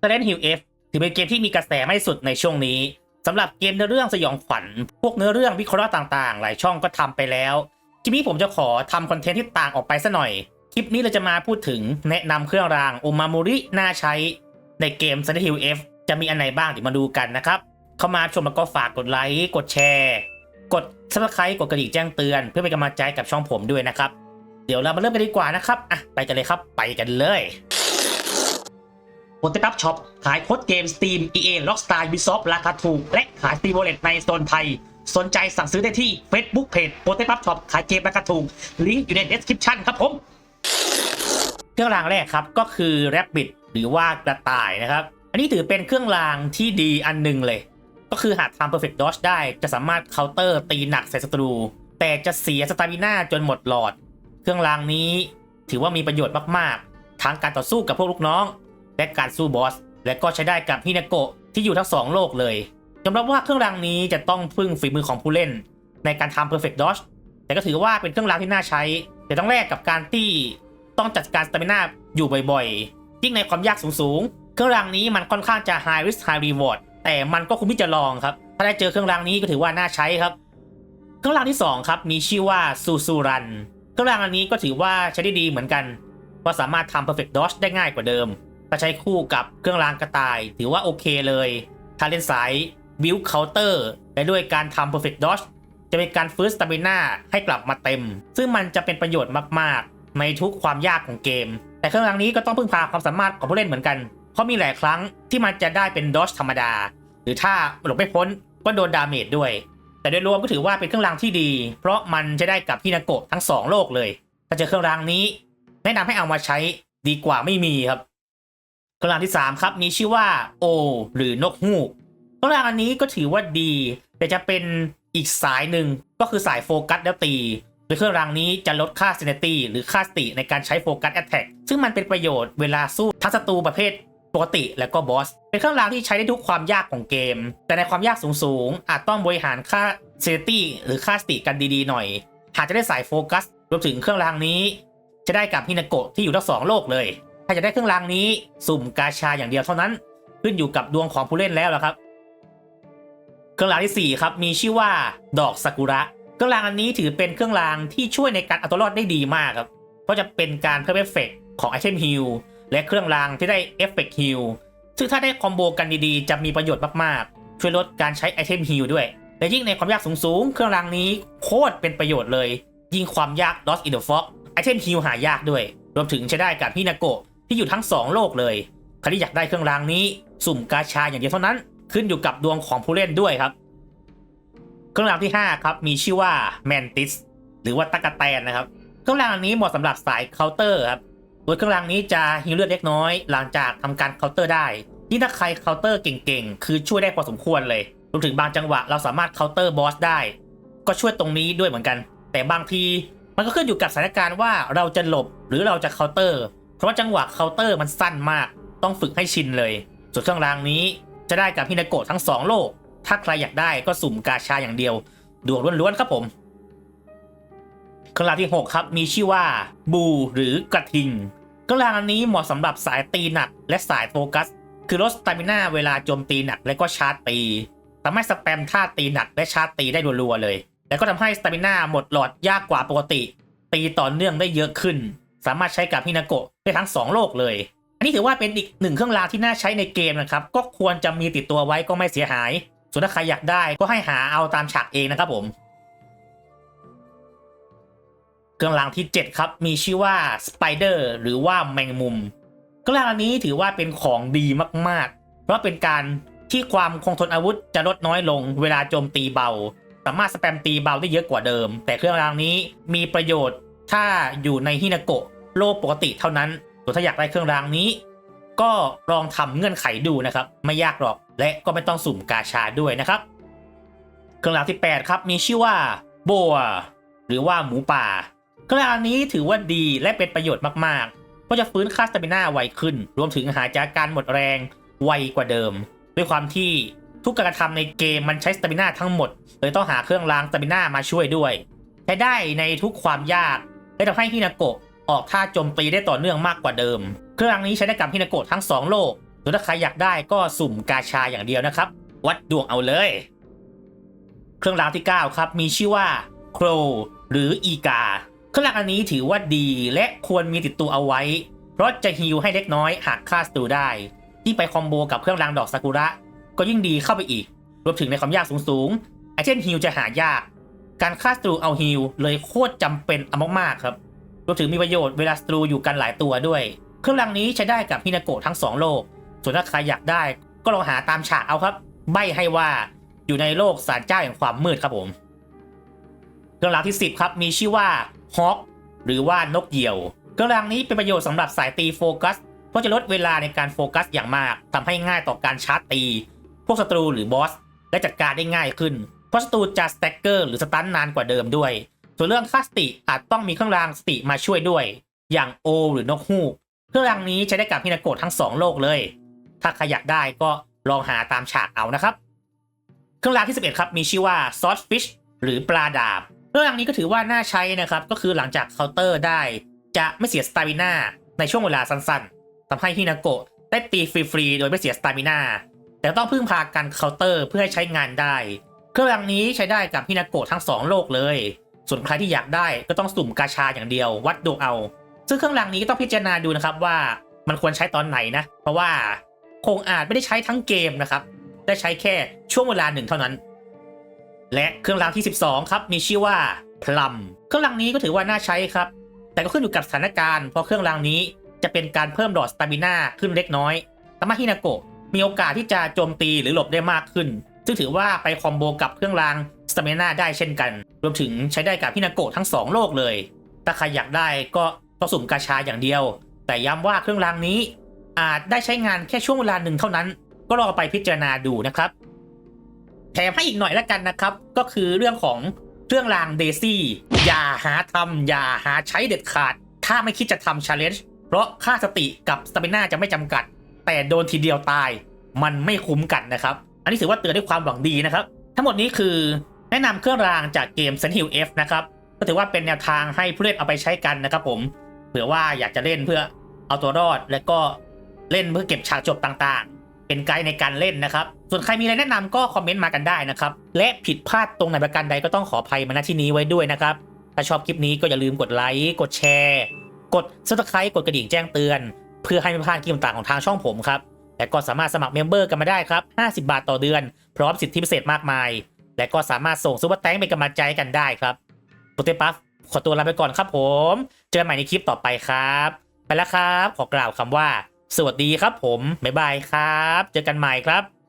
Silent Hill F ถือเป็นเกมที่มีกระแสไม่สุดในช่วงนี้สำหรับเกมเนื้อเรื่องสยองขวัญ พวกเนื้อเรื่องวิเคราะห์ต่างๆ หลายช่องก็ทำไปแล้วคลิปนี้ผมจะขอทำคอนเทนต์ที่ต่างออกไปสัหน่อย คลิปนี้เราจะมาพูดถึงแนะนำเครื่องรางโอมามูริน่าใช้ในเกม Silent Hill F จะมีอันไหนบ้างเดี๋ยวมาดูกันนะครับ เข้ามาชมแล้วก็ฝากกดไลค์กดแชร์ กด subscribe กดกระดิ่งแจ้งเตือน เพื่อเป็นกำลังใจกับช่องผมด้วยนะครับ เดี๋ยวเรามาเริ่มกันดีกว่านะครับอะไปกันเลยครับไปกันเลย โปเตปับช็อปขายโค้ดเกม Steam EA Rockstar Ubisoft ราคาถูก และขาย Steam Wallet ในโซนไทย สนใจสั่งซื้อได้ที่ Facebook Page โปเตปับช็อปขายเกมราคาถูก ลิงก์อยู่ใน description ครับผม เครื่องรางแรกครับก็คือ Rabbit หรือว่ากระต่ายนะครับ อันนี้ถือเป็นเครื่องรางที่ดีอันหนึ่งเลย ก็คือหากทำ perfect dodge ได้จะสามารถเคาน์เตอร์ตีหนักใส่ศัตรู แต่จะเสียสตามิน่าจนหมดหลอด เครื่องรางนี้ถือว่ามีประโยชน์มากๆทั้งการต่อสู้กับพวกลูกน้อง และการสู้บอส และก็ใช้ได้กับฮินาโกะที่อยู่ทั้งสองโลกเลยยอมรับว่าเครื่องรางนี้จะต้องพึ่งฝีมือของผู้เล่น ในการทำ perfect dodge แต่ก็ถือว่าเป็นเครื่องรางที่น่าใช้ แต่ต้องแลกกับการที่ต้องจัดการสเตมินาอยู่บ่อยๆ ยิ่งในความยากสูงๆ เครื่องรางนี้มันค่อนข้างจะ high risk high reward แต่มันก็คุ้มที่จะลองครับ ถ้าได้เจอเครื่องรางนี้ก็ถือว่าน่าใช้ครับ เครื่องรางที่สองครับมีชื่อว่าซูซูรัน เครื่องรางอันนี้ก็ถือว่าใช้ได้ดีเหมือนกัน ว่าสามารถทำ perfect dodge ได้ง่ายกว่าเดิม ถ้าใช้คู่กับเครื่องรางกระต่าย ถือว่าโอเคเลยถ้าเล่นสาย build counter และด้วยการทำ perfect dodge จะเป็นการฟื้นสตามิน่าให้กลับมาเต็ม ซึ่งมันจะเป็นประโยชน์มากๆ ในทุกความยากของเกม แต่เครื่องรางนี้ก็ต้องพึ่งพาความสามารถของผู้เล่นเหมือนกัน เพราะมีหลายครั้งที่มันจะได้เป็น dodge ธรรมดา หรือถ้าหลบไม่พ้นก็โดนดาเมจด้วย แต่โดยรวมก็ถือว่าเป็นเครื่องรางที่ดี เพราะมันจะได้กับฮินาโกะทั้งสองโลกเลย ถ้าเจอเครื่องรางนี้ แนะนำให้เอามาใช้ดีกว่าไม่มีครับ เครื่องรางที่สามครับมีชื่อว่าโอหรือนกฮูกเครื่องรางอันนี้ก็ถือว่าดี แต่จะเป็นอีกสายหนึ่งก็คือสายโฟกัสแล้วตีโดยเครื่องรางนี้จะลดค่าเซนตี้หรือค่าสติในการใช้โฟกัสแอตแทกซึ่งมันเป็นประโยชน์เวลาสู้ทั้งศัตรูประเภทปกติและก็บอส เป็นเครื่องรางที่ใช้ได้ทุกความยากของเกม แต่ในความยากสูงๆ อาจต้องบริหารค่าเซนตี้หรือค่าสติกันดีๆหน่อย หากจะได้สายโฟกัสรวมถึงเครื่องรางนี้ จะได้กับฮินาโกะที่อยู่ทั้งสองโลกเลยาจะได้เครื่องรางนี้สุ่มกาชาอย่างเดียวเท่านั้น ขึ้นอยู่กับดวงของผู้เล่นแล้วละครับ เครื่องรางที่4ครับมีชื่อว่าดอกซากุระ เครื่องรางอันนี้ถือเป็นเครื่องรางที่ช่วยในการเอาตัวรอดได้ดีมากครับ เพราะจะเป็นการเพิ่มเอฟเฟกของไอเทมฮิลและเครื่องรางที่ได้เอฟเฟกฮิลซึ่งถ้าได้คอมโบกันดีๆ จะมีประโยชน์มากๆ ช่วยลดการใช้ไอเทมฮิลด้วย และยิ่งในความยากสูงๆ เครื่องรางนี้โคตรเป็นประโยชน์เลย ยิ่งความยาก Lost in the Fog ไอเทมฮิลหายากด้วย รวมถึงใช้ได้กับฮินาโกะ ที่อยู่ทั้งสองโลกเลยใครที่อยากได้เครื่องรางนี้ สุ่มกาชาอย่างเดียวเท่านั้น ขึ้นอยู่กับดวงของผู้เล่นด้วยครับ เครื่องรางที่5ครับมีชื่อว่าแมนติสหรือว่าตะกะแตนนะครับ เครื่องรางอันนี้เหมาะสำหรับสายเคาน์เตอร์ครับโดยเครื่องรางนี้จะฮิวเลือดเล็กน้อย หลังจากทำการเคาน์เตอร์ได้ยิ่ถ้าใครเคาน์เตอร์เก่งๆ คือช่วยได้พอสมควรเลยรวมถึงบางจังหวะเราสามารถเคาน์เตอร์บอสได้ ก็ช่วยตรงนี้ด้วยเหมือนกัน แต่บางทีมันก็ขึ้นอยู่กับสถานการณ์ว่าเราจะหลบหรือเราจะเคาน์เตอร์ เพราะว่าจังหวะเคาน์เตอร์มันสั้นมาก ต้องฝึกให้ชินเลย ส่วนเครื่องรางนี้จะได้กับฮินาโกะทั้งสองโลก ถ้าใครอยากได้ก็สุ่มกาชาอย่างเดียว ดวงล้วนๆครับผม เครื่องรางที่ 6 ครับมีชื่อว่าบูหรือกระทิง เครื่องรางอันนี้เหมาะสำหรับสายตีหนัก และสายโฟกัส คือลดสตามิน่าเวลาโจมตีหนักและก็ชาร์จตีทำให้สแปมท่าตีหนักและชาร์จตีได้รัวๆเลย แล้วก็ทำให้สตามิน่าหมดหลอดยากกว่าปกติ ตีต่อเนื่องได้เยอะขึ้น สามารถใช้กับฮินาโกะได้ทั้ง 2 โลกเลย อันนี้ถือว่าเป็นอีกหนึ่งเครื่องรางที่น่าใช้ในเกมนะครับ ก็ควรจะมีติดตัวไว้ก็ไม่เสียหาย ส่วนถ้าใครอยากได้ก็ให้หาเอาตามฉากเองนะครับผม เครื่องรางที่ 7 ครับ มีชื่อว่าสไปเดอร์หรือว่าแมงมุม เครื่องรางอันนี้ถือว่าเป็นของดีมากๆ เพราะเป็นการที่ความคงทนอาวุธจะลดน้อยลง เวลาโจมตีเบา สามารถสแปมตีเบาได้เยอะกว่าเดิม แต่เครื่องรางนี้มีประโยชน์ ถ้าอยู่ในฮินาโกะโลกปกติเท่านั้นส่วนถ้าอยากได้เครื่องรางนี้ ก็ลองทำเงื่อนไขดูนะครับ ไม่ยากหรอกและก็ไม่ต้องสุ่มกาชาด้วยนะครับ เครื่องรางที่ 8 ครับมีชื่อว่าโบวหรือว่าหมูป่า เครื่องรางนี้ถือว่าดีและเป็นประโยชน์มากๆเพราะจะฟื้นค่าสเตมิน่าไวขึ้น รวมถึงหายจากการหมดแรงไวกว่าเดิม ด้วยความที่ทุกการกระทำในเกมมันใช้สเตมิน่าทั้งหมดเลยต้องหาเครื่องรางสเตมิน่ามาช่วยด้วยใช้ได้ในทุกความยาก และทำให้ฮินาโกะออกท่าโจมตีได้ต่อเนื่องมากกว่าเดิม เครื่องรางนี้ใช้ได้กับฮินาโกะทั้งสองโลกส่วนถ้าใครอยากได้ก็สุ่มกาชาอย่างเดียวนะครับ วัดดวงเอาเลย เครื่องรางที่ 9 ครับ มีชื่อว่าโครหรืออีกา เครื่องรางอันนี้ถือว่าดีและควรมีติดตัวเอาไว้ เพราะจะฮิลให้เล็กน้อยหากฆ่าศัตรูได้ ที่ไปคอมโบกับเครื่องรางดอกซากุระ ก็ยิ่งดีเข้าไปอีก รวมถึงในความยากสูงๆไอเทมฮิลจะหายาก การฆ่าศัตรูเอาฮิลเลยโคตรจำเป็นมากๆครับรวมถึงมีประโยชน์เวลาศัตรูอยู่กันหลายตัวด้วย เครื่องรางนี้ใช้ได้กับฮินาโกะทั้งสองโลก ส่วนถ้าใครอยากได้ก็ลองหาตามฉากเอาครับ ใบให้ว่าอยู่ในโลกสารเจ้าแห่งความมืดครับผม เครื่องรางที่ 10 ครับมีชื่อว่าฮอกหรือว่านกเหยี่ยว เครื่องรางนี้เป็นประโยชน์สำหรับสายตีโฟกัสเพราะจะลดเวลาในการโฟกัสอย่างมากทำให้ง่ายต่อการชาร์จตี พวกศัตรูหรือบอสและจัดการได้ง่ายขึ้น เพราะศัตรูจะสแต็กเกอร์หรือสตันนานกว่าเดิมด้วย ส่วนเรื่องค่าสติอาจต้องมีเครื่องรางสติมาช่วยด้วย อย่างโอหรือนกฮูก เครื่องรางนี้ใช้ได้กับฮินาโกะทั้งสองโลกเลย ถ้าใครอยากได้ก็ลองหาตามฉากเอานะครับ เครื่องรางที่ 11 ครับมีชื่อว่าซอสฟิชหรือปลาดาบ เครื่องรางนี้ก็ถือว่าน่าใช้นะครับ ก็คือหลังจากเคาน์เตอร์ได้ จะไม่เสียสตามิน่าในช่วงเวลาสั้นๆทำให้ฮินาโกะได้ตีฟรีๆโดยไม่เสียสตามิน่าแต่ต้องพึ่งพาการเคาน์เตอร์เพื่อให้ใช้งานได้ เครื่องรางนี้ใช้ได้กับฮินาโกะทั้งสองโลกเลย ส่วนใครที่อยากได้ก็ต้องสุ่มกาชาอย่างเดียว วัดดวงเอา ซึ่งเครื่องรางนี้ก็ต้องพิจารณาดูนะครับว่ามันควรใช้ตอนไหนนะ เพราะว่าคงอาจไม่ได้ใช้ทั้งเกมนะครับ ได้ใช้แค่ช่วงเวลาหนึ่งเท่านั้น และเครื่องรางที่ 12 ครับมีชื่อว่าพลัม เครื่องรางนี้ก็ถือว่าน่าใช้ครับ แต่ก็ขึ้นอยู่กับสถานการณ์ เพราะเครื่องรางนี้จะเป็นการเพิ่มดอทสตามิน่าขึ้นเล็กน้อยทำให้ฮินาโกะมีโอกาสที่จะโจมตีหรือหลบได้มากขึ้น ซึ่งถือว่าไปคอมโบกับเครื่องรางสตามิน่าได้เช่นกัน รวมถึงใช้ได้กับฮินาโกะทั้งสองโลกเลย ถ้าใครอยากได้ก็ต้องสุ่มกาชาอย่างเดียว แต่ย้ำว่าเครื่องรางนี้ อาจได้ใช้งานแค่ช่วงเวลาหนึ่งเท่านั้น ก็ลองไปพิจารณาดูนะครับแถมให้อีกหน่อยล้วกันนะครับ ก็คือเรื่องของเครื่องรางเดซี่อย่าหาทำอย่าหาใช้เด็ดขาด ถ้าไม่คิดจะทำชาเลนจ์เพราะค่าสติกับสตามิน่าจะไม่จำกัด แต่โดนทีเดียวตาย มันไม่คุ้มกันนะครับ อันนี้ถือว่าเตือนด้วยความหวังดีนะครับ ทั้งหมดนี้คือแนะนำเครื่องรางจากเกม s e n h i l F นะครับ ก็ถือว่าเป็นแนวทางให้ผู้เล่นเอาไปใช้กันนะครับผม เผื่อว่าอยากจะเล่นเพื่อเอาตัวรอด และก็เล่นเพื่อเก็บฉากจบต่างๆ เป็นไกด์ในการเล่นนะครับ ส่วนใครมีอะไรแนะนำก็คอมเมนต์มากันได้นะครับ และผิดพลาดตรงไหนประการใดก็ต้องขออภัยมาณที่นี้ไว้ด้วยนะครับ ถ้าชอบคลิปนี้ก็อย่าลืมกดไลค์ กดแชร์ กด subscribe กดกระดิ่งแจ้งเตือน เพื่อให้ไม่พลาดคลิปต่างๆของทางช่องผมครับ และก็สามารถสมัครเมมเบอร์กันมาได้ครับ 50 บาทต่อเดือน พร้อมสิทธิพิเศษมากมาย และก็สามารถส่งซุปเปอร์แตงเป็นกำลังใจให้กันได้ครับโปรเตปัฟขอตัวลาไปก่อนครับผม เจอกันใหม่ในคลิปต่อไปครับ ไปแล้วครับ ขอกล่าวคำว่า สวัสดีครับผม บ๊ายบายครับ เจอกันใหม่ครับ